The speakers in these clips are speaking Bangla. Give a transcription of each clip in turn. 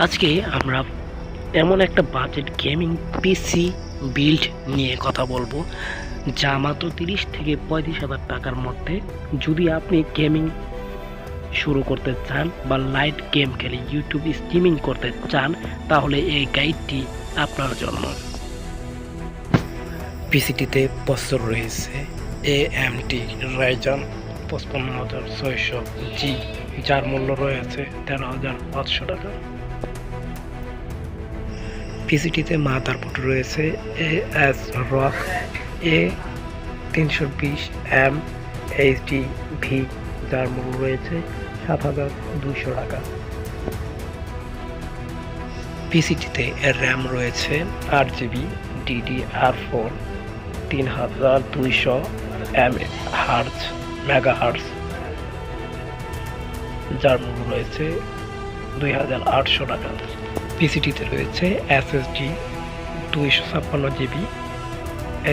আজকে আমরা এমন একটা বাজেট গেমিং পিসি বিল্ড নিয়ে কথা বলব, যা মাত্র তিরিশ থেকে পঁয়ত্রিশ হাজার টাকার মধ্যে যদি আপনি গেমিং শুরু করতে চান বা লাইট গেম খেলে ইউটিউব স্ট্রিমিং করতে চান, তাহলে এই গাইডটি আপনার জন্য। পিসিটিতে প্রসেসর রয়েছে এ এম টি রাইজন পঁচপন্ন হাজার ছয়শো জি যার মূল্য রয়েছে তেরো হাজার পাঁচশো টাকা। পিসিটিতে মা তার মাদারবোর্ড রয়েছে এ এস রক এ তিনশো বিশ এম এইচডি ভি যার মূল্য রয়েছে সাত হাজার দুইশো টাকা। পিসিটিতে র্যাম রয়েছে আট জিবি ডিডি আর ফোর তিন হাজার দুইশো এম হার্জ মেগা হার্জ যার মূল্য রয়েছে দুই হাজার আটশো টাকা। পিসিটিতে রয়েছে এসএসডি দুইশো ছাপ্পান্ন জিবি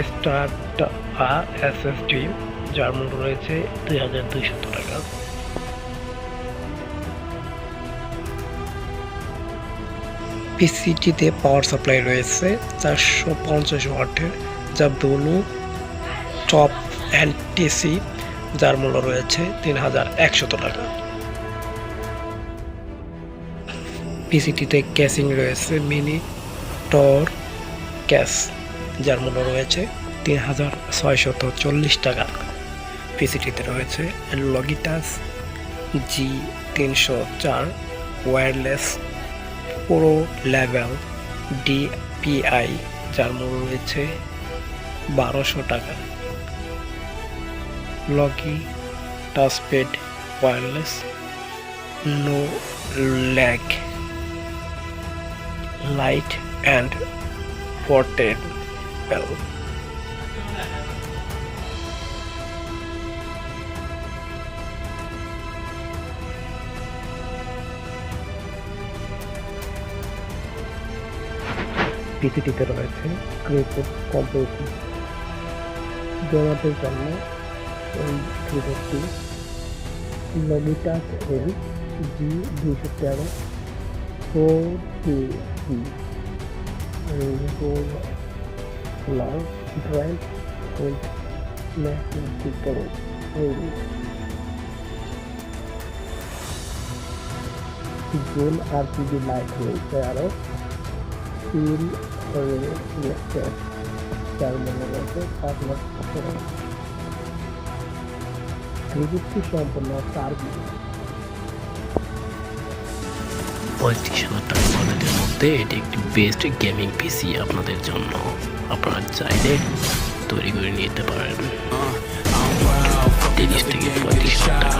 স্টার্ট বা এসএসডি যার মূল্য রয়েছে দুই হাজার দুইশত টাকা। পিসিটিতে পাওয়ার সাপ্লাই রয়েছে চারশো পঞ্চাশ ওয়াটের, যা ব্লু টপ অ্যান্ড টিসি যার মূল্য রয়েছে তিন হাজার একশত টাকা। পিসিটিতে ক্যাসিং রয়েছে, মিনি টর ক্যাশ যার মূল্য রয়েছে তিন হাজার ছয়শত চল্লিশ টাকা। পিসিটিতে রয়েছে লগিটাস জি তিনশো চার ওয়্যারলেস প্রো লেভেল ডিপিআই যার মূল্য রয়েছে বারোশো টাকা। লগি touchpad wireless no lag light and portable. পিসিটিতে রয়েছে ক্রিকেট কম্পিউটার গেমারদের জন্য এই ক্রিকেটটি লবিটাস এল জি দুইশো তেরো four T C love drive with mathematical zone R GB light রয়েছে আরও তিন ইলেকট্রিক যার মনে রয়েছে পাঁচ লক্ষ টাকা প্রযুক্তি সম্পন্ন চার জিবি পঁয়ত্রিশ হাজার টাকা বাজেটের মধ্যে এটি একটি বেস্ট গেমিং পিসি আপনাদের জন্য। আপনারা চাইলে তৈরি করে নিতে পারেন। তিরিশ থেকে পঁয়ত্রিশ হাজার টাকা।